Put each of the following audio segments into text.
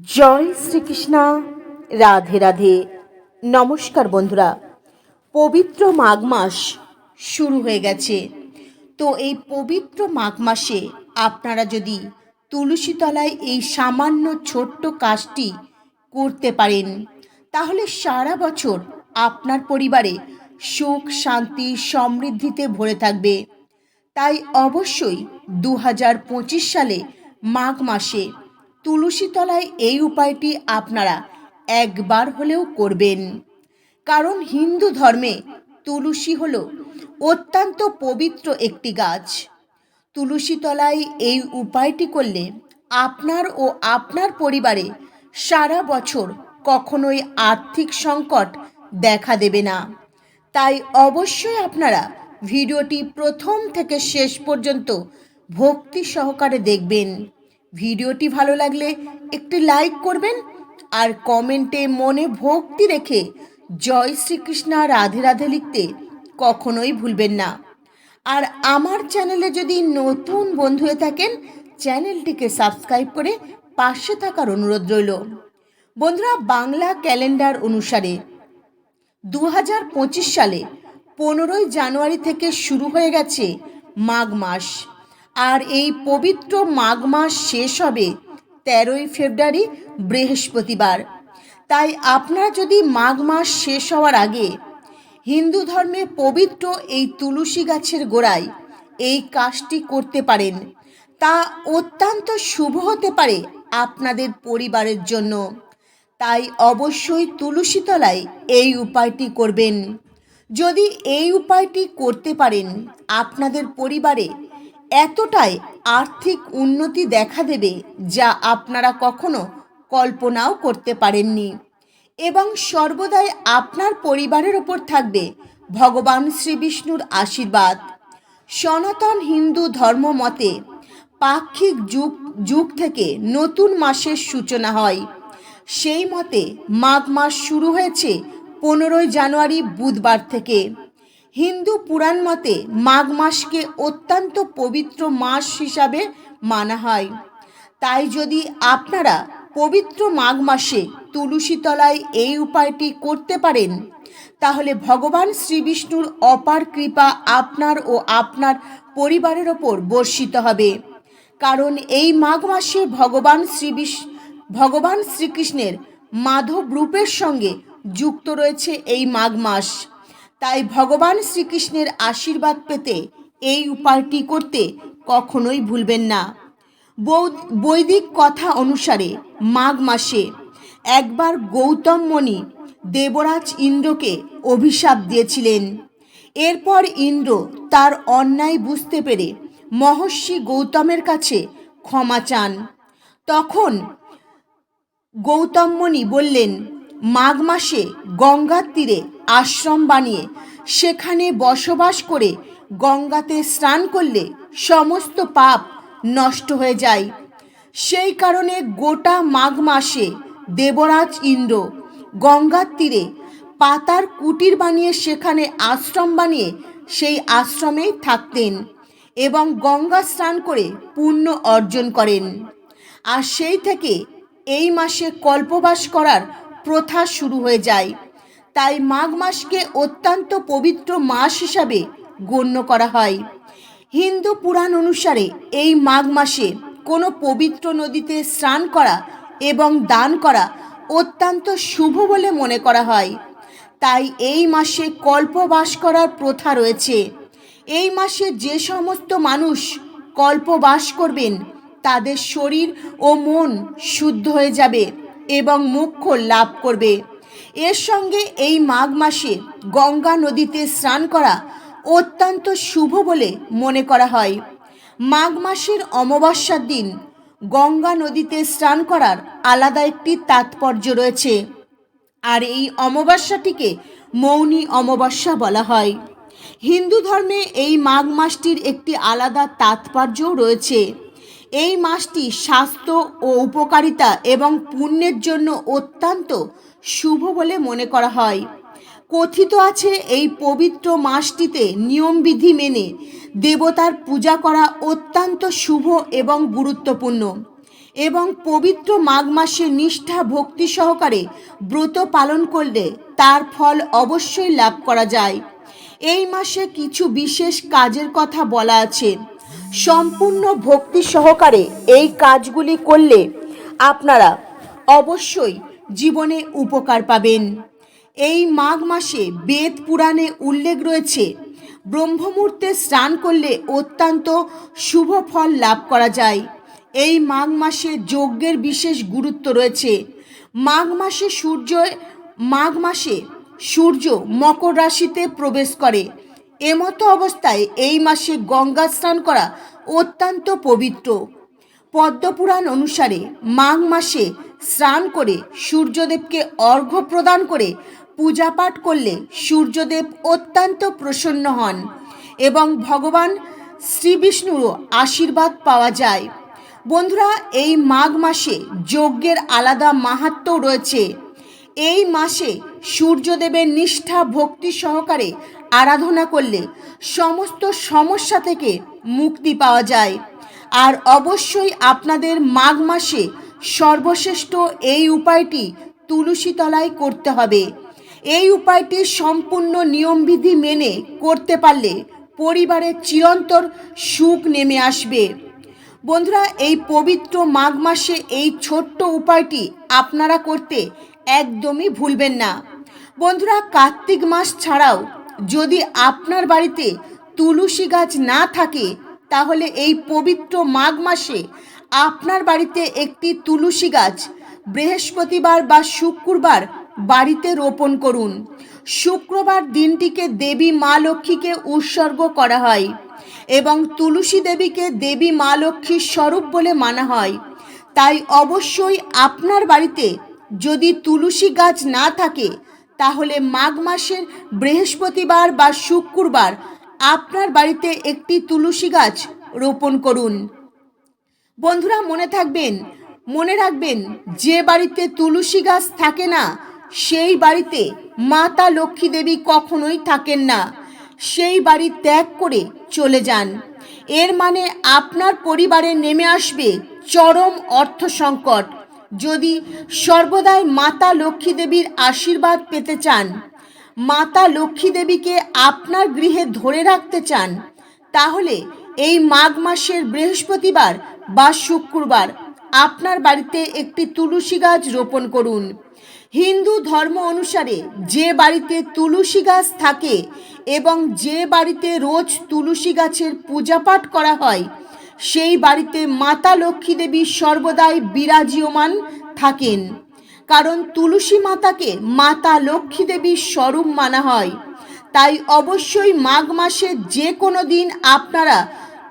জয় শ্রীকৃষ্ণা। রাধে রাধে। নমস্কার বন্ধুরা। পবিত্র মাঘ মাস শুরু হয়ে গেছে। তো এই পবিত্র মাঘ মাসে আপনারা যদি তুলসী তলায় এই সামান্য ছোট্ট কাজটি করতে পারেন, তাহলে সারা বছর আপনার পরিবারে সুখ, শান্তি, সমৃদ্ধিতে ভরে থাকবে। তাই অবশ্যই দু হাজার পঁচিশ সালে মাঘ মাসে তুলসী তলায় এই উপায়টি আপনারা একবার হলেও করবেন। কারণ হিন্দু ধর্মে তুলসী হল অত্যন্ত পবিত্র একটি গাছ। তুলসী তলায় এই উপায়টি করলে আপনার ও আপনার পরিবারে সারা বছর কখনোই আর্থিক সংকট দেখা দেবে না। তাই অবশ্যই আপনারা ভিডিওটি প্রথম থেকে শেষ পর্যন্ত ভক্তি সহকারে দেখবেন। ভিডিওটি ভালো লাগলে একটি লাইক করবেন আর কমেন্টে মনে ভক্তি রেখে জয় শ্রীকৃষ্ণ রাধে রাধে লিখতে কখনোই ভুলবেন না। আর আমার চ্যানেলে যদি নতুন বন্ধু হয়ে থাকেন, চ্যানেলটিকে সাবস্ক্রাইব করে পাশে থাকার অনুরোধ রইল। বন্ধুরা, বাংলা ক্যালেন্ডার অনুসারে দু হাজার পঁচিশ সালে পনেরোই জানুয়ারি থেকে শুরু হয়ে গেছে মাঘ মাস। আর এই পবিত্র মাঘ মাস শেষ হবে তেরোই ফেব্রুয়ারি, বৃহস্পতিবার। তাই আপনারা যদি মাঘ মাস শেষ হওয়ার আগে হিন্দু ধর্মে পবিত্র এই তুলসী গাছের গোড়ায় এই কাজটি করতে পারেন, তা অত্যন্ত শুভ হতে পারে আপনাদের পরিবারের জন্য। তাই অবশ্যই তুলসী তলায় এই উপায়টি করবেন। যদি এই উপায়টি করতে পারেন, আপনাদের পরিবারে এতটাই আর্থিক উন্নতি দেখা দেবে যা আপনারা কখনো কল্পনাও করতে পারেননি। এবং সর্বদাই আপনার পরিবারের ওপর থাকবে ভগবান শ্রীবিষ্ণুর আশীর্বাদ। সনাতন হিন্দু ধর্ম মতে পাক্ষিক যুগ যুগ থেকে নতুন মাসের সূচনা হয়। সেই মতে মাঘ মাস শুরু হয়েছে পনেরোই জানুয়ারি বুধবার থেকে। হিন্দু পুরাণ মতে মাঘ মাসকে অত্যন্ত পবিত্র মাস হিসাবে মানা হয়। তাই যদি আপনারা পবিত্র মাঘ মাসে তুলসী তলায় এই উপায়টি করতে পারেন, তাহলে ভগবান শ্রী বিষ্ণুর অপার কৃপা আপনার ও আপনার পরিবারের ওপর বর্ষিত হবে। কারণ এই মাঘ মাসে ভগবান শ্রী বিষ্ণু ভগবান শ্রীকৃষ্ণের মাধব রূপের সঙ্গে যুক্ত রয়েছে এই মাঘ মাস। তাই ভগবান শ্রীকৃষ্ণের আশীর্বাদ পেতে এই উপায়টি করতে কখনোই ভুলবেন না। বৈদিক কথা অনুসারে মাঘ মাসে একবার গৌতম মণি দেবরাজ ইন্দ্রকে অভিশাপ দিয়েছিলেন। এরপর ইন্দ্র তার অন্যায় বুঝতে পেরে মহর্ষি গৌতমের কাছে ক্ষমা চান। তখন গৌতম মুনি বললেন মাঘ মাসে গঙ্গার তীরে আশ্রম বানিয়ে সেখানে বসবাস করে গঙ্গাতে স্নান করলে সমস্ত পাপ নষ্ট হয়ে যায়। সেই কারণে গোটা মাঘ মাসে দেবরাজ ইন্দ্র গঙ্গার তীরে পাতার কুটির বানিয়ে সেখানে আশ্রম বানিয়ে সেই আশ্রমেই থাকতেন এবং গঙ্গা স্নান করে পুণ্য অর্জন করেন। আর সেই থেকে এই মাসে কল্পবাস করার প্রথা শুরু হয়ে যায়। তাই মাঘ মাসকে অত্যন্ত পবিত্র মাস হিসাবে গণ্য করা হয়। হিন্দু পুরাণ অনুসারে এই মাঘ মাসে কোনো পবিত্র নদীতে স্নান করা এবং দান করা অত্যন্ত শুভ বলে মনে করা হয়। তাই এই মাসে কল্পবাস করার প্রথা রয়েছে। এই মাসে যে সমস্ত মানুষ কল্পবাস করবেন, তাদের শরীর ও মন শুদ্ধ হয়ে যাবে। এবং মুখ্য লাভ করবে। এর সঙ্গে এই মাঘ মাসে গঙ্গা নদীতে স্নান করা অত্যন্ত শুভ বলে মনে করা হয়। মাঘ মাসের অমাবস্যার দিন গঙ্গা নদীতে স্নান করার আলাদা একটি তাৎপর্য রয়েছে। আর এই অমাবস্যাটিকে মৌনী অমাবস্যা বলা হয়। হিন্দু ধর্মে এই মাঘ মাসটির একটি আলাদা তাৎপর্যও রয়েছে। এই মাসটি স্বাস্থ্য ও উপকারিতা এবং পুণ্যের জন্য অত্যন্ত শুভ বলে মনে করা হয়। কথিত আছে এই পবিত্র মাসটিতে নিয়মবিধি মেনে দেবতার পূজা করা অত্যন্ত শুভ এবং গুরুত্বপূর্ণ এবং পবিত্র মাঘ মাসে নিষ্ঠা ভক্তি সহকারে ব্রত পালন করলে তার ফল অবশ্যই লাভ করা যায়। এই মাসে কিছু বিশেষ কাজের কথা বলা আছে। সম্পূর্ণ ভক্তি সহকারে এই কাজগুলি করলে আপনারা অবশ্যই জীবনে উপকার পাবেন। এই মাঘ মাসে বেদ পুরাণে উল্লেখ রয়েছে, ব্রহ্মমূর্তে স্নান করলে অত্যন্ত শুভ ফল লাভ করা যায়। এই মাঘ মাসে যজ্ঞের বিশেষ গুরুত্ব রয়েছে। মাঘ মাসে সূর্য, মাঘ মাসে সূর্য মকর রাশিতে প্রবেশ করে। এমতো অবস্থায় এই মাসে গঙ্গা স্নান করা অত্যন্ত পবিত্র। পদ্মপুরাণ অনুসারে মাঘ মাসে স্নান করে সূর্যদেবকে অর্ঘ্য প্রদান করে পূজা পাঠ করলে সূর্যদেব অত্যন্ত প্রসন্ন হন এবং ভগবান শ্রীবিষ্ণুরও আশীর্বাদ পাওয়া যায়। বন্ধুরা, এই মাঘ মাসে যজ্ঞের আলাদা মাহাত্ম্য রয়েছে। এই মাসে সূর্যদেবের নিষ্ঠা ভক্তি সহকারে আরাধনা করলে সমস্ত সমস্যা থেকে মুক্তি পাওয়া যায়। আর অবশ্যই আপনাদের মাঘ মাসে সর্বশ্রেষ্ঠ এই উপায়টি তুলসী তলায় করতে হবে। এই উপায়টি সম্পূর্ণ নিয়মবিধি মেনে করতে পারলে পরিবারের চিরন্তর সুখ নেমে আসবে। বন্ধুরা, এই পবিত্র মাঘ মাসে এই ছোট্ট উপায়টি আপনারা করতে একদমই ভুলবেন না। বন্ধুরা, কার্তিক মাস ছাড়াও যদি আপনার বাড়িতে তুলসী গাছ না থাকে, তাহলে এই পবিত্র মাঘ মাসে আপনার বাড়িতে একটি তুলসী গাছ বৃহস্পতিবার বা শুক্রবার বাড়িতে রোপণ করুন। শুক্রবার দিনটিকে দেবী মা লক্ষ্মীকে উৎসর্গ করা হয় এবং তুলসী দেবীকে দেবী মা লক্ষ্মীর স্বরূপ বলে মানা হয়। তাই অবশ্যই আপনার বাড়িতে যদি তুলসী গাছ না থাকে তাহলে মাঘ মাসের বৃহস্পতিবার বা শুক্রবার আপনার বাড়িতে একটি তুলসী গাছ রোপণ করুন। বন্ধুরা, মনে থাকবেন, মনে রাখবেন, যে বাড়িতে তুলসী গাছ থাকে না, সেই বাড়িতে মাতা লক্ষ্মী দেবী কখনোই থাকেন না। সেই বাড়ি ত্যাগ করে চলে যান। এর মানে আপনার পরিবারে নেমে আসবে চরম অর্থ সংকট যদি সর্বদাই মাতা লক্ষ্মী দেবীর আশীর্বাদ পেতে চান, মাতা লক্ষ্মী দেবীকে আপনার গৃহে ধরে রাখতে চান, তাহলে এই মাঘ মাসের বৃহস্পতিবার বা শুক্রবার আপনার বাড়িতে একটি তুলসী গাছ রোপণ করুন। হিন্দু ধর্ম অনুসারে যে বাড়িতে তুলসী গাছ থাকে এবং যে বাড়িতে রোজ তুলসী গাছের পূজাপাঠ করা হয় সেই বাড়িতে মাতা লক্ষ্মী দেবী সর্বদাই বিরাজীয়মান থাকেন। কারণ তুলসী মাতাকে মাতা লক্ষ্মী দেবীর স্বরূপ মানা হয়। তাই অবশ্যই মাঘ মাসে যে কোনো দিন আপনারা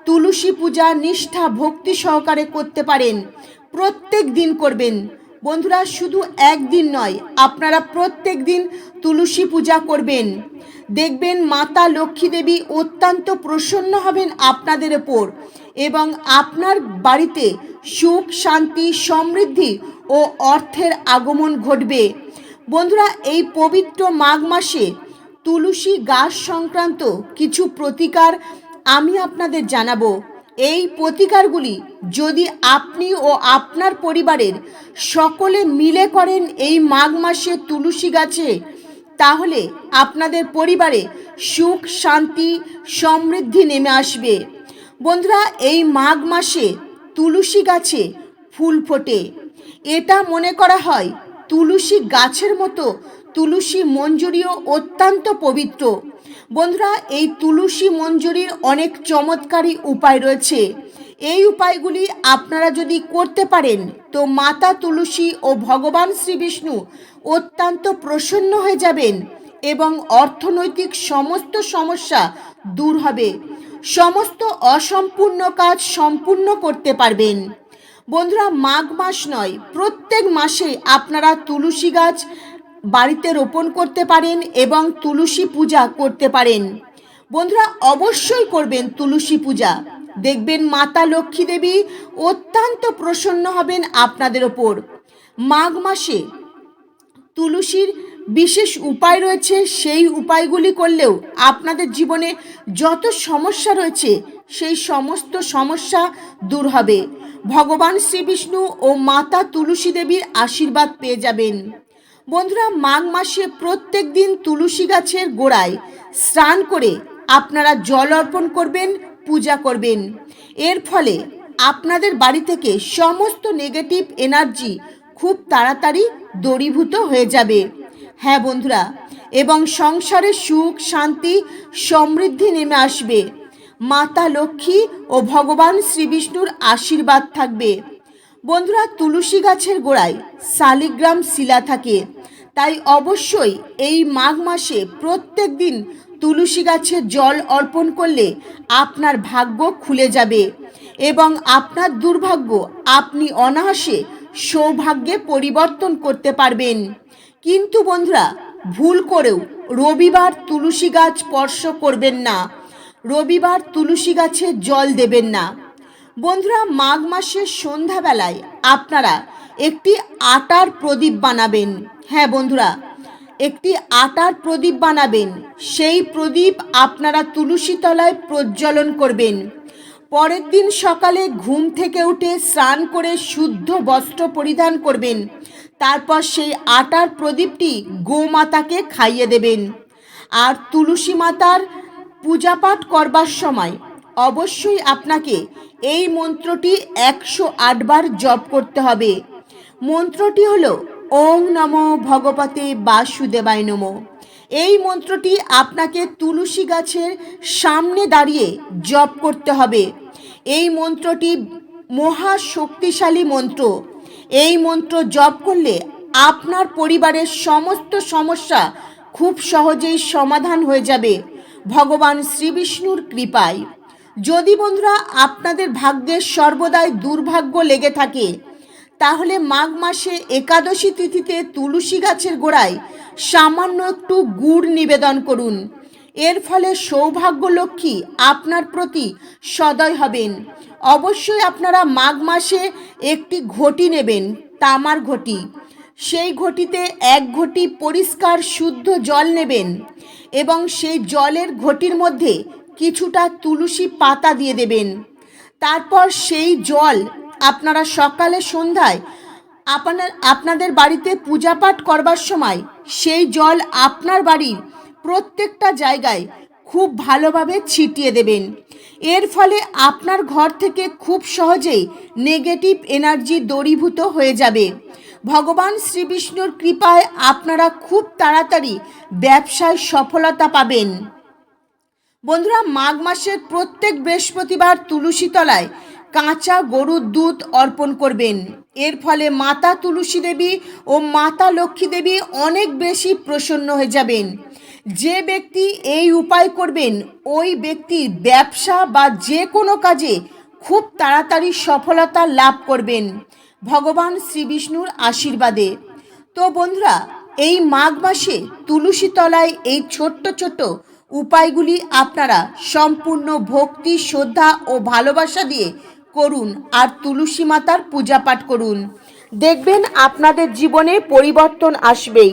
তুলসী পূজা নিষ্ঠা ভক্তি সহকারে করতে পারেন। প্রত্যেক দিন করবেন। বন্ধুরা, শুধু একদিন নয়, আপনারা প্রত্যেক দিন তুলসী পূজা করবেন। দেখবেন মাতা লক্ষ্মী দেবী অত্যন্ত প্রসন্ন হবেন আপনাদের ওপর। এবং আপনার বাড়িতে সুখ, শান্তি, সমৃদ্ধি ও অর্থের আগমন ঘটবে। বন্ধুরা, এই পবিত্র মাঘ মাসে তুলসী গাছ সংক্রান্ত কিছু প্রতিকার আমি আপনাদের জানাব। এই প্রতিকারগুলি যদি আপনি ও আপনার পরিবারের সকলে মিলে করেন এই মাঘ মাসে তুলসী গাছে, তাহলে আপনাদের পরিবারে সুখ, শান্তি, সমৃদ্ধি নেমে আসবে। বন্ধুরা, এই মাঘ মাসে তুলসী গাছে ফুল ফোটে। এটা মনে করা হয় তুলসী গাছের মতো তুলসী মঞ্জুরিও অত্যন্ত পবিত্র। বন্ধুরা, এই তুলসী মঞ্জুরির অনেক চমৎকারী উপায় রয়েছে। এই উপায়গুলি আপনারা যদি করতে পারেন, তো মাতা তুলসী ও ভগবান শ্রী বিষ্ণু অত্যন্ত প্রসন্ন হয়ে যাবেন এবং অর্থনৈতিক সমস্ত সমস্যা দূর হবে। সমস্ত অসম্পূর্ণ কাজ সম্পূর্ণ করতে পারবেন। বন্ধুরা, মাঘ মাস নয়, প্রত্যেক মাসে আপনারা তুলসী গাছ বাড়িতে রোপণ করতে পারেন এবং তুলসী পূজা করতে পারেন। বন্ধুরা, অবশ্যই করবেন তুলসী পূজা। দেখবেন মাতা লক্ষ্মী দেবী অত্যন্ত প্রসন্ন হবেন আপনাদের ওপর। মাঘ মাসে তুলসীর বিশেষ উপায় রয়েছে, সেই উপায়গুলি করলেও আপনাদের জীবনে যত সমস্যা রয়েছে, সেই সমস্ত সমস্যা দূর হবে। ভগবান শ্রীবিষ্ণু ও মাতা তুলসী দেবীর আশীর্বাদ পেয়ে যাবেন। বন্ধুরা, মাঘ মাসে প্রত্যেক দিন তুলসী গাছের গোড়ায় স্নান করে আপনারা জল অর্পণ করবেন, পূজা করবেন। এর ফলে আপনাদের বাড়ি থেকে সমস্ত নেগেটিভ এনার্জি খুব তাড়াতাড়ি দূরীভূত হয়ে যাবে। হ্যাঁ বন্ধুরা, এবং সংসারে সুখ, শান্তি, সমৃদ্ধি নেমে আসবে। মাতা লক্ষ্মী ও ভগবান শ্রীবিষ্ণুর আশীর্বাদ থাকবে। বন্ধুরা, তুলসী গাছের গোড়ায় শালিগ্রাম শিলা থাকে। তাই অবশ্যই এই মাঘ মাসে প্রত্যেক দিন তুলসী গাছে জল অর্পণ করলে আপনার ভাগ্য খুলে যাবে এবং আপনার দুর্ভাগ্য আপনি অনায়াসে সৌভাগ্যে পরিবর্তন করতে পারবেন। কিন্তু বন্ধুরা, ভুল করেও রবিবার তুলসী গাছ স্পর্শ করবেন না। রবিবার তুলসী গাছে জল দেবেন না। বন্ধুরা, মাঘ মাসের সন্ধ্যাবেলায় আপনারা একটি আটার প্রদীপ বানাবেন। হ্যাঁ বন্ধুরা, একটি আটার প্রদীপ বানাবেন। সেই প্রদীপ আপনারা তুলসী তলায় প্রজ্বলন করবেন। পরের দিন সকালে ঘুম থেকে উঠে স্নান করে শুদ্ধ বস্ত্র পরিধান করবেন। তারপর সেই আটার প্রদীপটি গোমাতাকে খাইয়ে দেবেন। আর তুলসী মাতার পূজা পাঠ করবার সময় অবশ্যই আপনাকে এই মন্ত্রটি একশো আটবার জপ করতে হবে। মন্ত্রটি হলো ওং নম ভগবতে বাসুদেবায় নম। এই মন্ত্রটি আপনাকে তুলসী গাছের সামনে দাঁড়িয়ে জপ করতে হবে। এই মন্ত্রটি মহা শক্তিশালী মন্ত্র। এই মন্ত্র জপ করলে আপনার পরিবারের সমস্ত সমস্যা খুব সহজেই সমাধান হয়ে যাবে। ভগবান শ্রীবিষ্ণুর কৃপায়। যদি বন্ধুরা আপনাদের ভাগ্যের সর্বদাই দুর্ভাগ্য লেগে থাকে, তাহলে মাঘ মাসে একাদশী তিথিতে তুলসী গাছের গোড়ায় সামান্য একটু গুড় নিবেদন করুন। এর ফলে সৌভাগ্য লক্ষ্মী আপনার প্রতি সদয় হবেন। অবশ্যই আপনারা মাঘ মাসে একটি ঘটি নেবেন, তামার ঘটি। সেই ঘটিতে এক ঘটি পরিষ্কার শুদ্ধ জল নেবেন এবং সেই জলের ঘটির মধ্যে কিছুটা তুলসী পাতা দিয়ে দেবেন। তারপর সেই জল আপনারা সকালে সন্ধ্যায় আপনার আপনাদের বাড়িতে পূজা পাঠ করবার সময় সেই জল আপনার বাড়ির প্রত্যেকটা জায়গায় খুব ভালোভাবে ছিটিয়ে দেবেন। এর ফলে আপনার ঘর থেকে খুব সহজেই নেগেটিভ এনার্জি দূরীভূত হয়ে যাবে। ভগবান শ্রীবিষ্ণুর কৃপায় আপনারা খুব তাড়াতাড়ি ব্যবসায় সফলতা পাবেন। বন্ধুরা, মাঘ মাসের প্রত্যেক বৃহস্পতিবার তুলসী তলায় কাঁচা গরুর দুধ অর্পণ করবেন। এর ফলে মাতা তুলসী দেবী ও মাতা লক্ষ্মী দেবী অনেক বেশি প্রসন্ন হয়ে যাবেন। যে ব্যক্তি এই উপায় করবেন, ওই ব্যক্তির ব্যবসা বা যে কোনো কাজে খুব তাড়াতাড়ি সফলতা লাভ করবেন। ভগবান শ্রীবিষ্ণুর আশীর্বাদে। তো বন্ধুরা, এই মাঘ মাসে তুলসী তলায় এই ছোট্ট ছোট্ট উপায়গুলি আপনারা সম্পূর্ণ ভক্তি, শ্রদ্ধা ও ভালোবাসা দিয়ে করুন আর তুলসী মাতার পূজা পাঠ করুন। দেখবেন আপনাদের জীবনে পরিবর্তন আসবেই।